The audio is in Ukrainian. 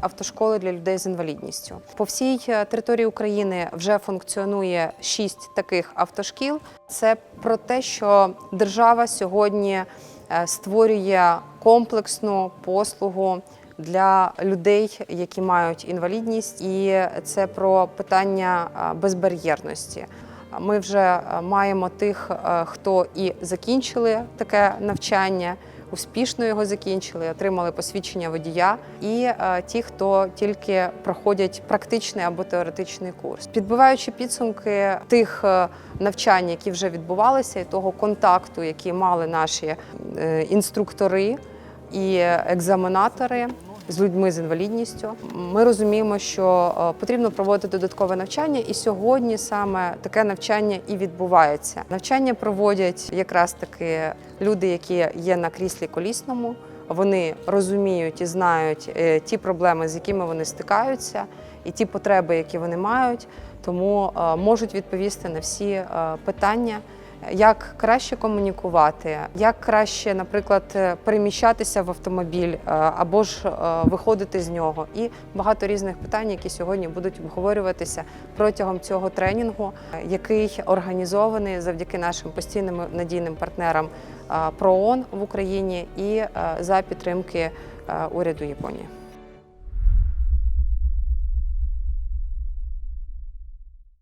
автошколи для людей з інвалідністю. По всій е, території України вже функціонує шість таких автошкіл. Це про те, що держава сьогодні е, створює комплексну послугу для людей, які мають інвалідність, і це про питання е, безбар'єрності. Ми вже маємо тих, хто і закінчили таке навчання, успішно його закінчили, отримали посвідчення водія, і е, ті, хто тільки проходять практичний або теоретичний курс. Підбиваючи підсумки тих е, навчань, які вже відбувалися, і того контакту, який мали наші е, інструктори і екзаменатори з людьми з інвалідністю. Ми розуміємо, що е, потрібно проводити додаткове навчання, і сьогодні саме таке навчання і відбувається. Навчання проводять якраз таки люди, які є на кріслі колісному. Вони розуміють і знають е, ті проблеми, з якими вони стикаються, і ті потреби, які вони мають, тому е, можуть відповісти на всі питання як краще комунікувати, як краще, наприклад, е, переміщатися в автомобіль е, або ж е, виходити з нього, і багато різних питань, які сьогодні будуть обговорюватися протягом цього тренінгу, який організований завдяки нашим постійним надійним партнерам ПРООН в Україні і за підтримки уряду Японії.